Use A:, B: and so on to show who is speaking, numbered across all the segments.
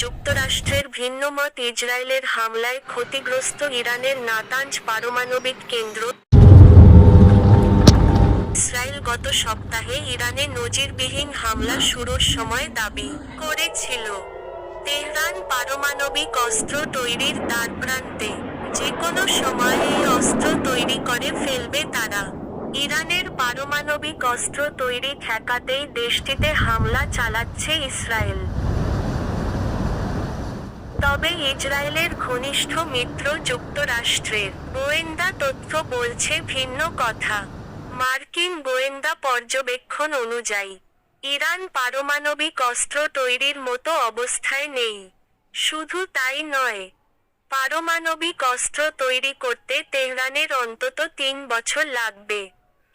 A: যুক্তরাষ্ট্রের ভিন্নমত ইসরায়েলের হামলায় ক্ষতিগ্রস্ত ইরানের নাতাঞ্জ পারমাণবিক কেন্দ্র। ইসরায়েল গত সপ্তাহে ইরানে নজিরবিহীন হামলা শুরুর সময় দাবি করেছিল। তেহরান পারমাণবিক অস্ত্র তৈরির দ্বারপ্রান্তে যে কোনো সময় এই অস্ত্র তৈরি করে ফেলবে তারা। ইরানের পারমাণবিক অস্ত্র তৈরি ঠেকাতেই দেশটিতে হামলা চালাচ্ছে ইসরায়েল। তবে ইসরায়েলের ঘনিষ্ঠ মিত্র যুক্তরাষ্ট্রের গোয়েন্দা তথ্য বলছে ভিন্ন কথা। মার্কিন গোয়েন্দা পর্যবেক্ষণ অনুযায়ী, ইরান পারমাণবিক অস্ত্র তৈরির মতো অবস্থায় নেই। শুধু তাই নয়, পারমাণবিক অস্ত্র তৈরি করতে তেহরানের অন্তত তিন বছর লাগবে।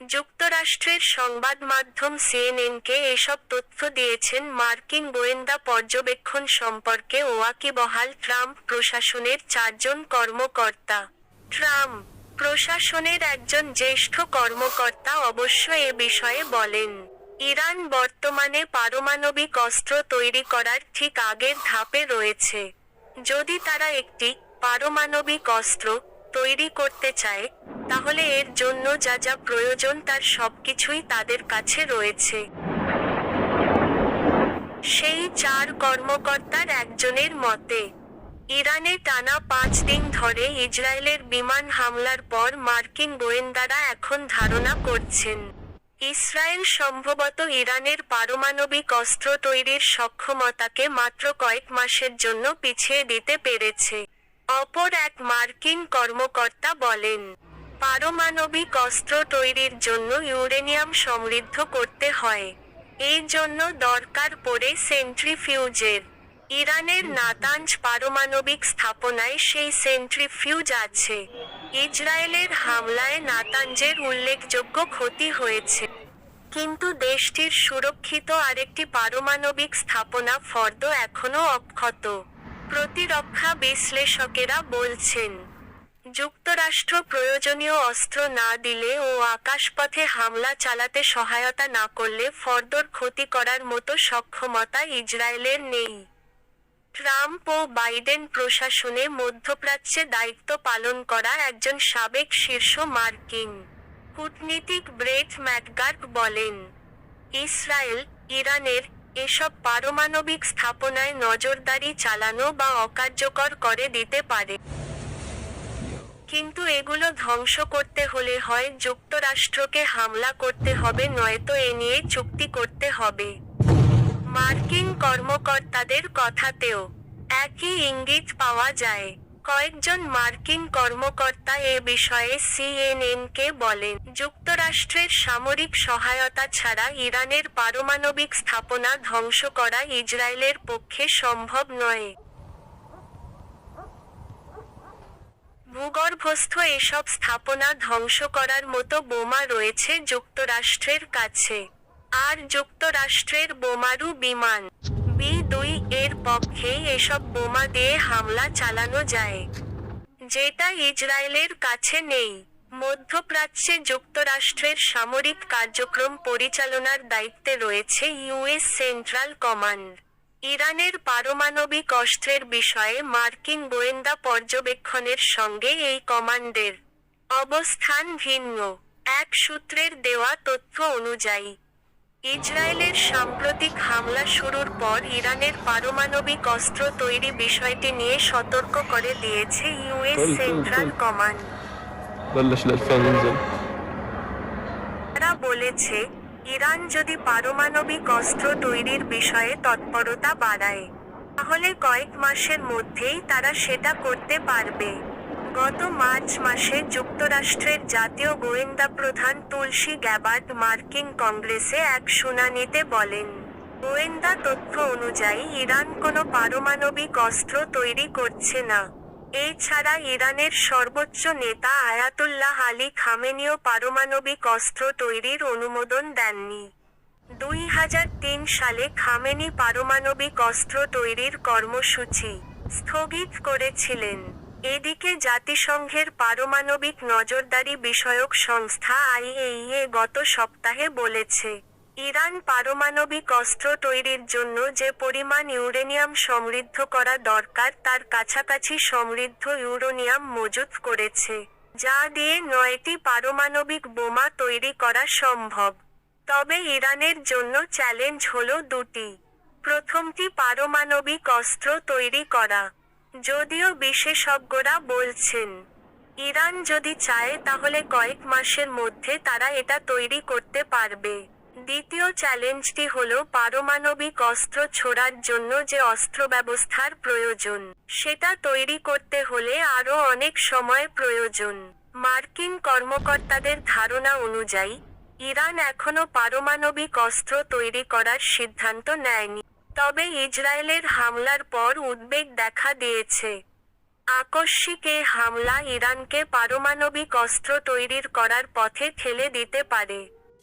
A: যুক্তরাষ্ট্রের সংবাদ মাধ্যম সিএনএনকে এসব তথ্য দিয়েছেন মার্কিন গোয়েন্দা পর্যবেক্ষণ সম্পর্কে ওয়াকিবহাল ট্রাম্প প্রশাসনের চারজন কর্মকর্তা। ট্রাম্প প্রশাসনের একজন জ্যেষ্ঠ কর্মকর্তা অবশ্য এ বিষয়ে বলেন, ইরান বর্তমানে পারমাণবিক অস্ত্র তৈরি করার ঠিক আগের ধাপে রয়েছে। যদি তারা একটি পারমাণবিক অস্ত্র তৈরি করতে চায় তাহলে এর জন্য যা যা প্রয়োজন তার সবকিছুই তাদের কাছে রয়েছে। সেই চার কর্মকর্তার একজনের মতে, ইরানে টানা পাঁচ দিন ধরে ইসরায়েলের বিমান হামলার পর মার্কিন গোয়েন্দারা এখন ধারণা করছেন, ইসরায়েল সম্ভবত ইরানের পারমাণবিক অস্ত্র তৈরির সক্ষমতাকে মাত্র কয়েক মাসের জন্য পিছিয়ে দিতে পেরেছে। অপর এক মার্কিন কর্মকর্তা বলেন পারমাণবিক অস্ত্র তৈরির জন্য ইউরেনিয়াম সমৃদ্ধ করতে হয়। এই জন্য দরকার পড়ে সেন্ট্রিফিউজের। ইরানের নাতাঞ্জ পারমাণবিক স্থাপনায় সেই সেন্ট্রিফিউজ আছে। ইসরায়েলের হামলায় নাতাঞ্জের উল্লেখযোগ্য ক্ষতি হয়েছে। কিন্তু দেশটির সুরক্ষিত আরেকটি পারমাণবিক স্থাপনা ফর্দ এখনও অক্ষত। প্রতিরক্ষা বিশ্লেষকেরা বলছেন যুক্তরাষ্ট্র প্রয়োজনীয় অস্ত্র না দিলে ও আকাশপথে হামলা চালাতে সহায়তা না করলে ফর্দর ক্ষতি করার মতো সক্ষমতা ইসরায়েলের নেই। ট্রাম্প ও বাইডেন প্রশাসনে মধ্যপ্রাচ্যে দায়িত্ব পালন করা একজন সাবেক শীর্ষ মার্কিন কূটনীতিক ব্রেট ম্যাকগার্ক বলেন, ইসরায়েল, ইরানের এসব পারমাণবিক স্থাপনায় নজরদারি চালানো বা অকার্যকর করে দিতে পারে। কিন্তু এগুলো ধ্বংস করতে হলে হয় যুক্তরাষ্ট্রকে হামলা করতে হবে, নয়তো এ নিয়ে চুক্তি করতে হবে। মার্কিন কর্মকর্তাদের কথাতেও একই ইঙ্গিত পাওয়া যায়। কয়েকজন মার্কিন কর্মকর্তা এ বিষয়ে সিএনএনকে বলেন, যুক্তরাষ্ট্রের সামরিক সহায়তা ছাড়া ইরানের পারমাণবিক স্থাপনা ধ্বংস করা ইসরায়েলের পক্ষে সম্ভব নয়। ভূগর্ভস্থ এসব স্থাপনা ধ্বংস করার মতো বোমা রয়েছে যুক্তরাষ্ট্রের কাছে। আর যুক্তরাষ্ট্রের বোমারু বিমান। বি দুই এর পক্ষে এসব বোমা দিয়ে হামলা চালানো যায়। যেটা ইসরায়েলের কাছে নেই। মধ্যপ্রাচ্যে যুক্তরাষ্ট্রের সামরিক কার্যক্রম পরিচালনার দায়িত্বে রয়েছে ইউএস সেন্ট্রাল কমান্ড। ইরানের পারমাণবিক অস্ত্রের বিষয়ে মার্কিন গোয়েন্দা পর্যবেক্ষণের সঙ্গে এই কমান্ডের অবস্থান ভিন্ন। এক সূত্রের দেওয়া তথ্য অনুযায়ী ইসরায়েলের সাম্প্রতিক হামলা শুরুর পর ইরানের পারমাণবিক অস্ত্র তৈরি বিষয়টি নিয়ে সতর্ক করে দিয়েছে ইউএস সেন্ট্রাল কমান্ড। তারা বলেছে ইরান যদি পারমাণবিক অস্ত্র তৈরির বিষয়ে তৎপরতা বাড়ায়, তাহলে কয়েক মাসের মধ্যেই তারা সেটা করতে পারবে। গত মার্চ মাসে যুক্তরাষ্ট্রের জাতীয় গোয়েন্দা প্রধান তুলসী গ্যাবার্ড মার্কিন কংগ্রেসে এক শুনানিতে বলেন, গোয়েন্দা তথ্য অনুযায়ী ইরান কোনো পারমাণবিক অস্ত্র তৈরি করছে না। এছাড়া ইরানের সর্বোচ্চ নেতা আয়াতুল্লাহ আলী খামেনীয় পারমাণবিক অস্ত্র তৈরির অনুমোদন দেননি। দুই হাজার তিন সালে খামেনি পারমাণবিক অস্ত্র তৈরির কর্মসূচি স্থগিত করেছিলেন। এদিকে জাতিসংঘের পারমাণবিক নজরদারি বিষয়ক সংস্থা আইএইএ গত সপ্তাহে বলেছে ইরান পারমাণবিক অস্ত্র তৈরির জন্য যে পরিমাণ ইউরেনিয়াম সমৃদ্ধ করা দরকার, তার কাছাকাছি সমৃদ্ধ ইউরেনিয়াম মজুত করেছে, যা দিয়ে নয়টি পারমাণবিক বোমা তৈরি করা সম্ভব। তবে ইরানের জন্য চ্যালেঞ্জ হল দুটি। প্রথমটি পারমাণবিক অস্ত্র তৈরি করা, যদিও বিশেষজ্ঞরা বলছেন, ইরান যদি চায় তাহলে কয়েক মাসের মধ্যে তারা এটা তৈরি করতে পারবে। দ্বিতীয় চ্যালেঞ্জটি হল পারমাণবিক অস্ত্র ছোড়ার জন্য যে অস্ত্র ব্যবস্থার প্রয়োজন, সেটা তৈরি করতে হলে আরও অনেক সময় প্রয়োজন। মার্কিন কর্মকর্তাদের ধারণা অনুযায়ী, ইরান এখনও পারমাণবিক অস্ত্র তৈরি করার সিদ্ধান্ত নেয়নি, তবে ইসরায়েলের হামলার পর উদ্বেগ দেখা দিয়েছে। আকস্মিক এই হামলা ইরানকে পারমাণবিক অস্ত্র তৈরির করার পথে ঠেলে দিতে পারে।